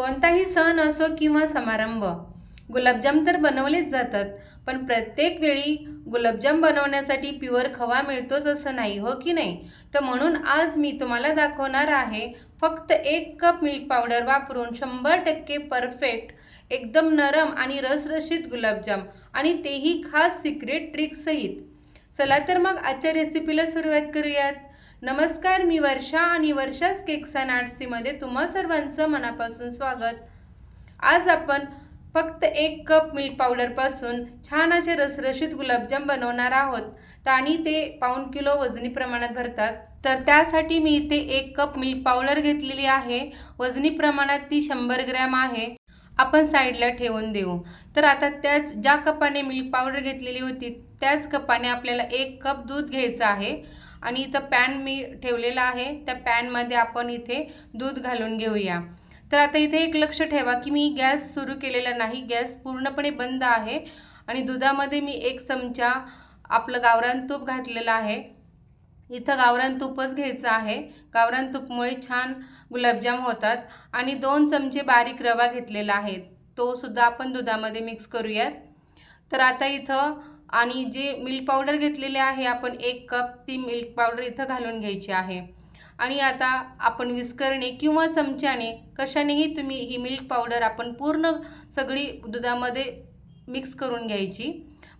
कोणताही सण असो किंवा समारंभ गुलाबजाम तर बनवलेच जातात पण प्रत्येक वेळी गुलाबजाम बनवण्यासाठी प्युअर खवा मिळतोच असं नाही हो की नाही? तर म्हणून आज मी तुम्हाला दाखवणार आहे फक्त एक कप मिल्क पावडर वापरून शंभर टक्के परफेक्ट एकदम नरम आणि रसरशीत गुलाबजाम आणि तेही खास सिक्रेट ट्रिकसहित चला तर मग आजच्या रेसिपीला सुरुवात करूयात. नमस्कार मी वर्षा आणि वर्षाच केक्स अँड आर्ट्सीमध्ये तुम्हा सर्वांचं मनापासून स्वागत. आज आपण फक्त एक कप मिल्क पावडरपासून छान असे रसरशीत गुलाबजाम बनवणार आहोत. आणि ते पाऊण किलो वजनी प्रमाणात भरतात. तर त्यासाठी मी इथे एक कप मिल्क पावडर घेतलेली आहे. वजनी प्रमाणात ती शंभर ग्रॅम आहे. आपण साईडला ठेवून देऊ. तर आता त्याच ज्या कपाने मिल्क पावडर घेतलेली होती त्याच कपाने आपल्याला एक कप दूध घ्यायचं आहे. आणि इथं पॅन मी ठेवलेला आहे. त्या पॅनमध्ये आपण इथे दूध घालून घेऊया. तर आता इथे एक लक्ष ठेवा की मी गॅस सुरू केलेला नाही. गॅस पूर्णपणे बंद आहे. आणि दुधामध्ये मी एक चमचा आपलं गावरान तूप घातलेलं आहे. इथं गावरान तूपच घ्यायचं आहे. गावरान तूपमुळे छान गुलाबजाम होतात. आणि दोन चमचे बारीक रवा घेतलेला आहे. तो सुद्धा आपण दुधामध्ये मिक्स करूयात. तर आता इथं आणि जे मिल्क पावडर घेतलेले आहे आपण एक कप ती मिल्क पावडर इथं घालून घ्यायची आहे. आणि आता आपण विस्करणे किंवा चमच्याने कशानेही तुम्ही ही मिल्क पावडर आपण पूर्ण सगळी दुधामध्ये मिक्स करून घ्यायची.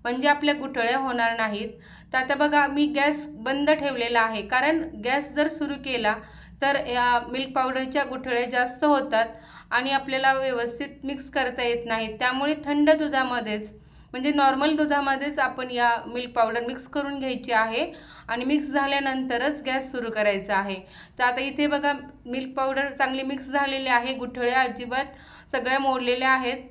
म्हणजे आपल्या गुठळ्या होणार नाहीत. तर आता बघा मी गॅस बंद ठेवलेला आहे. कारण गॅस जर सुरू केला तर या मिल्क पावडरच्या गुठळ्या जास्त होतात आणि आपल्याला व्यवस्थित मिक्स करता येत नाही त्यामुळे थंड दुधामध्येच म्हणजे नॉर्मल दुधामध्येच आपण या मिल्क पावडर मिक्स करून घ्यायची आहे. आणि मिक्स झाल्यानंतरच गॅस सुरू करायचा आहे. तर आता इथे बघा मिल्क पावडर चांगली मिक्स झालेली आहे. गुठळ्या अजिबात सगळ्या मोडलेल्या आहेत.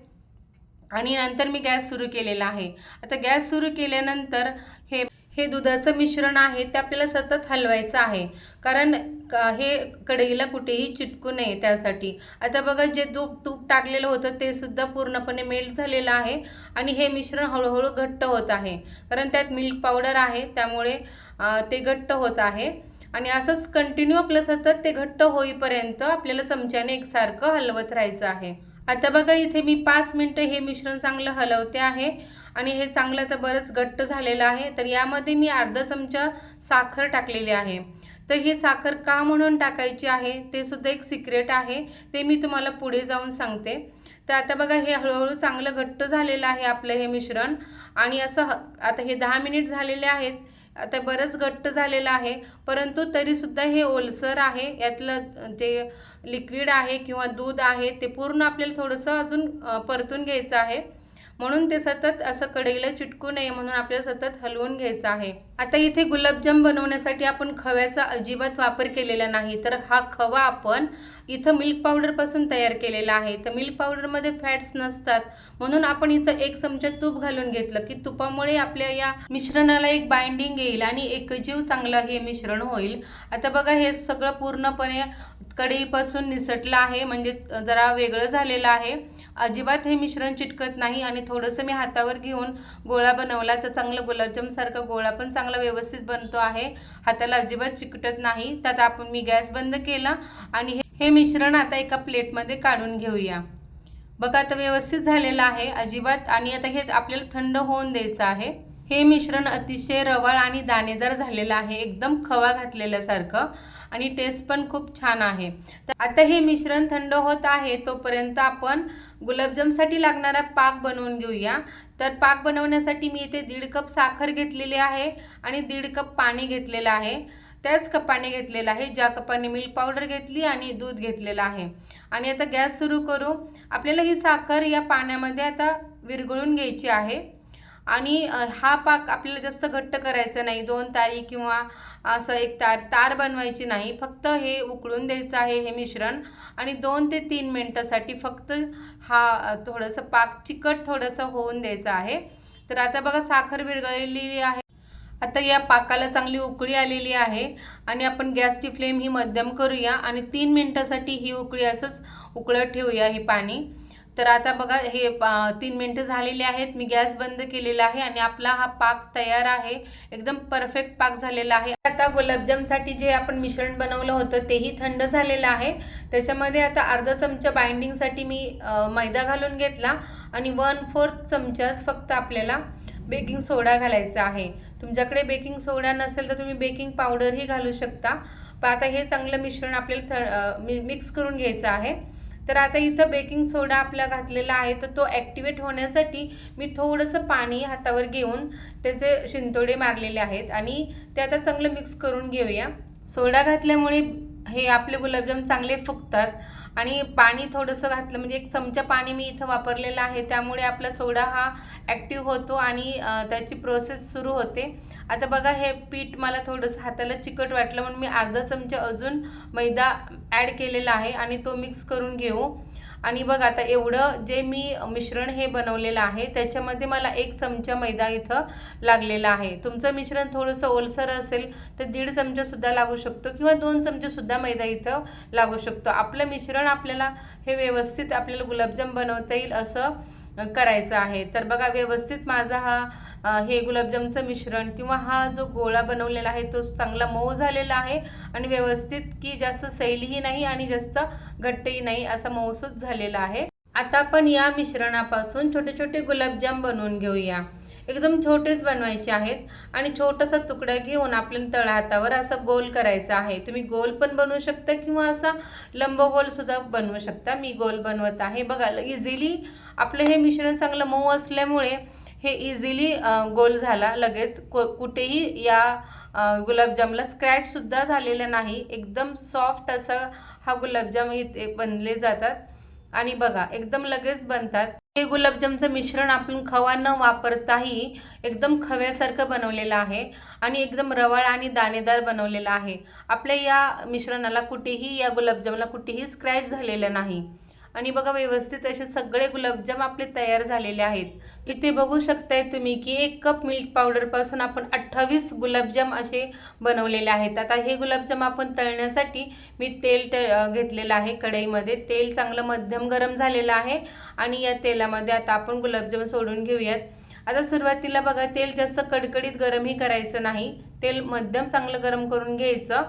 आणि नंतर मी गॅस सुरू केलेला आहे. आता गॅस सुरू केल्यानंतर हे हे दुधाचं मिश्रण आहे ते आपल्याला सतत हलवायचं आहे. कारण क- हे कढईला कुठेही चिटकू नये त्यासाठी. आता बघा जे तूप तूप टाकलेलं होतं ते सुद्धा पूर्णपणे मेल्ट झालेलं आहे आणि हे मिश्रण हळूहळू घट्ट होत आहे. कारण त्यात मिल्क पावडर आहे त्यामुळे ते घट्ट होत आहे. आणि असंच कंटिन्यू आपलं सतत ते घट्ट होईपर्यंत आपल्याला चमच्याने एकसारखं हलवत राहायचं आहे. आता बघा इथे मी पाच मिनटं हे मिश्रण चांगलं हलवते आहे. आणि हे चांगलं तर बरंच घट्ट झालेलं आहे. तर यामध्ये मी अर्धा चमचा साखर टाकलेली आहे. तर ही साखर का म्हणून टाकायची आहे ते सुद्धा एक सिक्रेट आहे. ते मी तुम्हाला पुढे जाऊन सांगते. तर आता बघा हे हळूहळू चांगलं घट्ट झालेलं आहे आपलं हे मिश्रण. आणि असं ह- आता हे दहा मिनिट झालेले आहेत. आता बरंच घट्ट झालेलं आहे परंतु तरीसुद्धा हे ओलसर आहे यातलं ते लिक्विड आहे किंवा दूध आहे ते पूर्ण आपल्याला थोडंसं अजून परतून घ्यायचं आहे. म्हणून ते सतत असं कढईला चिटकू नये म्हणून आपल्याला सतत हलवून घ्यायचं आहे. आता इथे गुलाबजाम बनवण्यासाठी आपण खव्याचा अजिबात वापर केलेला नाही. तर हा खवा आपण इथं मिल्क पावडरपासून तयार केलेला आहे. तर मिल्क पावडरमध्ये फॅट्स नसतात. म्हणून आपण इथं एक चमचा तूप घालून घेतलं की तुपामुळे आपल्या या मिश्रणाला एक बाइंडिंग येईल आणि एकजीव चांगलं हे मिश्रण होईल. आता बघा हे सगळं पूर्णपणे कढईपासून निसटलं आहे. म्हणजे जरा वेगळं झालेलं आहे. अजिबात हे मिश्रण चिटकत नाही आणि थोडंसं मी हातावर घेऊन गोळा बनवला तर चांगलं गुलाबजामसारखा गोळा पण चांगला व्यवस्थित बनतो आहे. हाताला अजिबात चिकटत नाही. त्यात आपण मी गॅस बंद केला आणि हे- मिश्रण आता एका प्लेटमध्ये काढून घेऊया. बघा आता व्यवस्थित झालेलं आहे अजिबात आणि आता हे आपल्याला थंड होऊन द्यायचं आहे. हे मिश्रण अतिशय रवाळ आणि दाणेदार झालेलं आहे. एकदम खवा घातलेल्यासारखं आणि टेस्ट पण खूप छान आहे. तर आता हे मिश्रण थंड होत आहे तोपर्यंत आपण गुलाबजामसाठी लागणारा पाक बनवून घेऊया. तर पाक बनवण्यासाठी मी इथे दीड कप साखर घेतलेली आहे आणि दीड कप पाणी घेतलेलं आहे. त्याच कपाने घेतलेलं आहे ज्या कपाने मिल्क पावडर घेतली आणि दूध घेतलेलं आहे. आणि आता गॅस सुरू करू. आपल्याला ही साखर या पाण्यामध्ये आता विरघळून घ्यायची आहे. आणि हा पाक आपल्याला जास्त घट्ट करायचा नाही. दोन तारी किंवा असं एक तार तार बनवायची नाही. फक्त हे उकळून द्यायचं आहे हे मिश्रण आणि दोन ते तीन मिनटासाठी फक्त हा थोडंसं पाक चिकट थोडंसं होऊन द्यायचं आहे. तर आता बघा साखर विरघळलेली आहे. आता या पाकाला चांगली उकळी आलेली आहे आणि आपण गॅसची फ्लेम ही मध्यम करूया आणि तीन मिनटासाठी ही उकळी असंच उकळत ठेवूया हे पाणी. तर आता बघा हे तीन मिनटं झालेली आहेत. मी गॅस बंद केलेला आहे आणि आपला हा पाक तयार आहे. एकदम परफेक्ट पाक झालेला आहे. आता गुलाबजामसाठी जे आपण मिश्रण बनवलं होतं तेही थंड झालेलं आहे. त्याच्यामध्ये आता अर्धा चमचा बाइंडिंगसाठी मी मैदा घालून घेतला आणि वन फोर्थ चमचाच फक्त आपल्याला बेकिंग सोडा घालायचा आहे. तुमच्याकडे बेकिंग सोडा नसेल तर तुम्ही बेकिंग पावडरही घालू शकता. पण आता हे चांगलं मिश्रण आपल्याला थ मिक्स करून घ्यायचं आहे. तर आता इथं बेकिंग सोडा आपला घातलेला आहे तर तो ॲक्टिवेट होण्यासाठी मी थोडंसं पाणी हातावर घेऊन त्याचे शिंतोडे मारलेले आहेत आणि ते आता चांगलं मिक्स करून घेऊया. सोडा घातल्यामुळे हे आपले गुलाबजाम चांगले फुगतात. आणि पाणी थोडंसं घातलं म्हणजे एक चमचा पाणी मी इथं वापरलेलं आहे. त्यामुळे आपला सोडा हा ॲक्टिव्ह होतो आणि त्याची प्रोसेस सुरू होते. आता बघा हे पीठ मला थोडंसं हाताला चिकट वाटलं म्हणून मी अर्धा चमचा अजून मैदा ॲड केलेला आहे आणि तो मिक्स करून घेऊ. आणि बघ आता एवढं जे मी मिश्रण हे बनवलेलं आहे त्याच्यामध्ये मला एक चमचा मैदा इथं लागलेला आहे. तुमचं मिश्रण थोडंसं ओलसर असेल तर दीड चमचासुद्धा लागू शकतो किंवा दोन चमचेसुद्धा मैदा इथं लागू शकतो. आपलं मिश्रण आपल्याला हे व्यवस्थित आपल्याला गुलाबजाम बनवता येईल असं करायचं आहे. तर बघा व्यवस्थित माझा हा हे गुलाबजामचं मिश्रण किंवा हा जो गोळा बनवलेला आहे तो चांगला मऊ झालेला आहे आणि व्यवस्थित की जास्त सैलही नाही आणि जास्त घट्टही नाही असा मऊसूच झालेला आहे. आता आपण या मिश्रणापासून छोटे छोटे गुलाबजाम बनवून घेऊया. एकदम छोटेच बनवायचे आहेत. आणि छोटासा तुकडा घेऊन आपल्याला तळहातावर असं गोल करायचा आहे. तुम्ही गोल पण बनवू शकता किंवा असा लंबगोल सुद्धा बनवू शकता. मी गोल बनवत आहे. बघा इझिली आपलं हे मिश्रण चांगलं मऊ असल्यामुळे हे इझिली गोल झाला. लगेच को कुठेही या गुलाबजामला स्क्रॅचसुद्धा झालेला नाही. एकदम सॉफ्ट असं हा गुलाबजाम इथे बनले जातात. आणि बघा एकदम लगेच बनतात. हे गुलाबजामचं मिश्रण आपण खवा न वापरताही एकदम खव्यासारखं बनवलेलं आहे आणि एकदम रवाळ आणि दाणेदार बनवलेलं आहे. आपल्या या मिश्रणाला कुठेही या गुलाबजामला कुठेही स्क्रॅच झालेलं नाही. आणि बघा व्यवस्थित असे सगळे गुलाबजाम आपले तयार झालेले आहेत. इथे बघू शकताय तुम्ही की एक कप मिल्क पावडरपासून आपण अठ्ठावीस गुलाबजाम असे बनवलेले आहेत. आता हे गुलाबजाम आपण तळण्यासाठी मी तेल ट घेतलेलं आहे कढईमध्ये. तेल चांगलं मध्यम गरम झालेलं आहे आणि या तेलामध्ये आता आपण गुलाबजाम सोडून घेऊयात. आता सुरुवातीला बघा तेल जास्त कडकडीत गरमही करायचं नाही. तेल मध्यम चांगलं गरम करून घ्यायचं.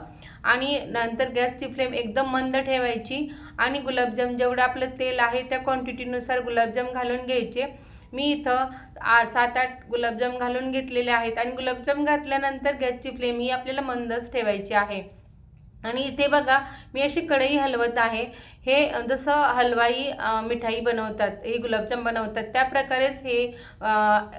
आणि नंतर गॅसची फ्लेम एकदम मंद ठेवायची आणि गुलाबजाम जेवढं आपलं तेल आहे त्या क्वांटिटीनुसार गुलाबजाम घालून घ्यायचे. मी इथं आठ सात आठ गुलाबजाम घालून घेतलेले आहेत आणि गुलाबजाम घातल्यानंतर गॅसची फ्लेम ही आपल्याला मंदच ठेवायची आहे. आणि इथे बघा मी अशी कढई हलवत आहे. हे जसं हलवाई मिठाई बनवतात हे गुलाबजाम बनवतात त्या प्रकारेच हे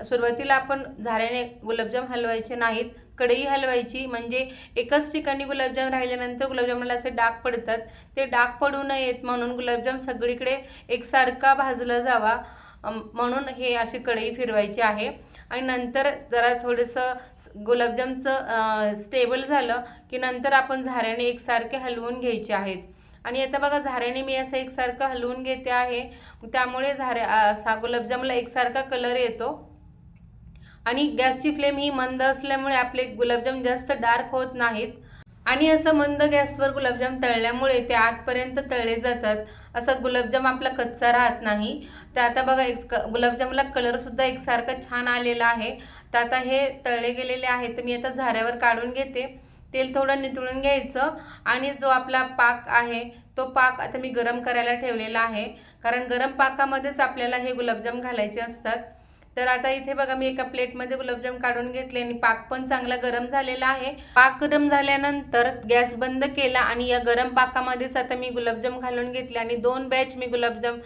सुरुवातीला आपण झाऱ्याने गुलाबजाम हलवायचे नाहीत. कढई हलवायची. म्हणजे एकच ठिकाणी गुलाबजाम राहिल्यानंतर गुलाबजामला असे डाग पडतात. ते डाग पडू नयेत म्हणून गुलाबजाम सगळीकडे एकसारखा भाजला जावा. म्हणून हे अशी कढई फिरवायची आहे. आणि नंतर जरा थोडंसं गुलाबजामचं स्टेबल झालं की नंतर आपण झाऱ्याने एकसारखे हलवून घ्यायचे आहेत. आणि आता बघा झाऱ्याने मी असं एकसारखं हलवून घेते आहे. त्यामुळे झाऱ्या असा गुलाबजामला एकसारखा कलर येतो. आणि गॅसची फ्लेम ही मंद असल्यामुळे आपले गुलाबजाम जास्त डार्क होत नाहीत. आणि असं मंद गॅसवर गुलाबजाम तळल्यामुळे ते आतपर्यंत तळले जातात. असं गुलाबजाम आपला कच्चा राहत नाही. तर आता बघा एक गुलाबजामला कलरसुद्धा एकसारखा छान आलेला आहे. तर आता हे तळले गेलेले आहे तर मी आता झाऱ्यावर काढून घेते. तेल थोडं नितळून घ्यायचं. आणि जो आपला पाक आहे तो पाक आता मी गरम करायला ठेवलेला आहे. कारण गरम पाकामध्येच आपल्याला हे गुलाबजाम घालायचे असतात. तर आता इथे बघा मी एका प्लेटमध्ये गुलाबजाम काढून घेतले आणि पाक पण चांगला गरम झालेला आहे. पाक गरम झाल्यानंतर गॅस बंद केला आणि या गरम पाकामध्येच आता मी गुलाबजाम घालून घेतले आणि दोन बॅच मी गुलाबजाम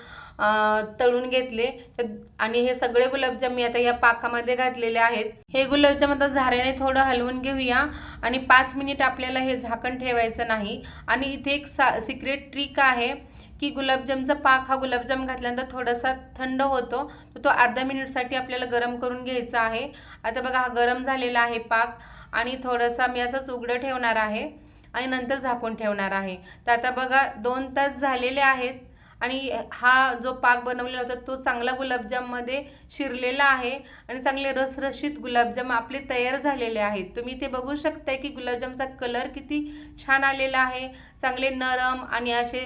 तळून घेतले. तर आणि हे सगळे गुलाबजाम मी आता या पाकामध्ये घातलेले आहेत. हे गुलाबजाम आता झाऱ्याने थोडं हलवून घेऊया आणि पाच मिनिट आपल्याला हे झाकण ठेवायचं नाही. आणि इथे एक सा सिक्रेट ट्रिक आहे. की गुलाबजामचा पाक हा गुलाबजाम घातल्यानंतर थोडासा थंड होतो. तर तो अर्धा मिनिटसाठी आपल्याला गरम करून घ्यायचा आहे. आता बघा हा गरम झालेला आहे पाक आणि थोडासा मी असंच उघडं ठेवणार आहे आणि नंतर झाकून ठेवणार आहे. तर आता बघा दोन तास झालेले आहेत. आणि हा जो पाक बनवलेला होता तो चांगला गुलाबजाममध्ये शिरलेला आहे आणि चांगले रसरशीत गुलाबजाम आपले तयार झालेले आहेत. तुम्ही ते बघू शकताय की गुलाबजामचा कलर किती छान आलेला आहे. चांगले नरम आणि असे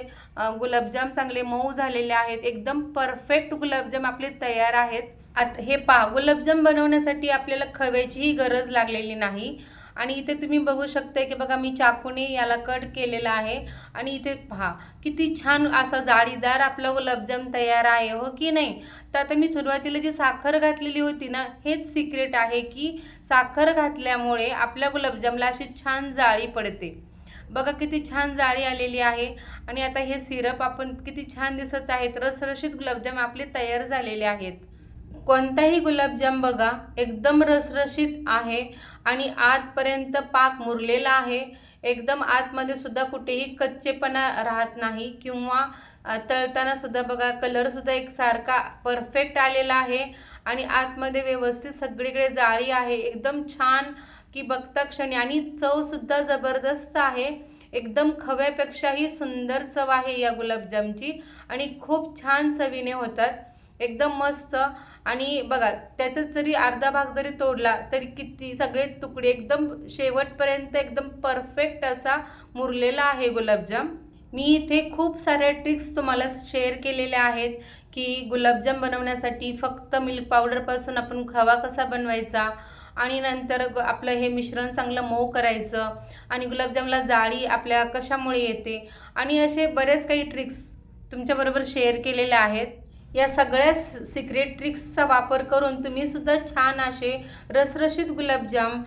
गुलाबजाम चांगले मऊ झालेले आहेत. एकदम परफेक्ट गुलाबजाम आपले तयार आहेत. आता हे पहा गुलाबजाम बनवण्यासाठी आपल्याला खव्याचीही गरज लागलेली नाही. आणि इथे तुम्ही बघू शकता की बघा मी चाकूने याला कट केलेला आहे. आणि इथे पहा किती छान असा जाळीदार आपला गुलाबजाम तयार आहे हो की नाही? तर आता मी सुरुवातीला जी साखर घातलेली होती ना हेच सिक्रेट आहे की साखर घातल्यामुळे आपल्या गुलाबजामला अशी छान जाळी पडते. बघा किती छान जाळी आलेली आहे. आणि आता हे सिरप आपण किती छान दिसत आहेत. रसरशीत गुलाबजाम आपले तयार झालेले आहेत. कोणताही गुलाबजाम बघा एकदम रसरशीत आहे आणि आतपर्यंत पाक मुरलेला आहे. एकदम आतमध्ये सुद्धा कुठेही कच्चेपणा राहत नाही किंवा तळताना सुद्धा बघा कलर सुद्धा एकसारखा परफेक्ट आलेला आहे आणि आतमध्ये व्यवस्थित सगळीकडे जाळी आहे. एकदम छान की बघता क्षणी. आणि चव सुद्धा जबरदस्त आहे. एकदम खव्यापेक्षाही सुंदर चव आहे या गुलाबजामची आणि खूप छान चवीने होतात. एकदम मस्त. आणि बघा त्याच्यात जरी अर्धा भाग जरी तोडला तरी किती सगळे तुकडे एकदम शेवटपर्यंत एकदम परफेक्ट असा मुरलेला आहे गुलाबजाम. मी इथे खूप साऱ्या ट्रिक्स तुम्हाला शेअर केलेल्या आहेत की गुलाबजाम बनवण्यासाठी फक्त मिल्क पावडरपासून आपण खवा कसा बनवायचा आणि नंतर आपलं हे मिश्रण चांगलं मऊ करायचं आणि गुलाबजामला जाळी आपल्या कशामुळे येते. आणि असे बरेच काही ट्रिक्स तुमच्याबरोबर शेअर केलेल्या आहेत. या सगळ्या सिक्रेट ट्रिक्सचा वापर करून तुम्ही सुद्धा छान असे रसरशीत गुलाबजाम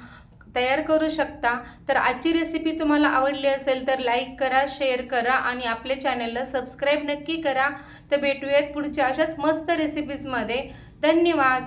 तयार करू शकता. तर आजची रेसिपी तुम्हाला आवडली असेल तर लाईक करा शेअर करा आणि आपल्या चॅनलला सबस्क्राईब नक्की करा. तर भेटूयात पुढच्या अशाच मस्त रेसिपीजमध्ये धन्यवाद.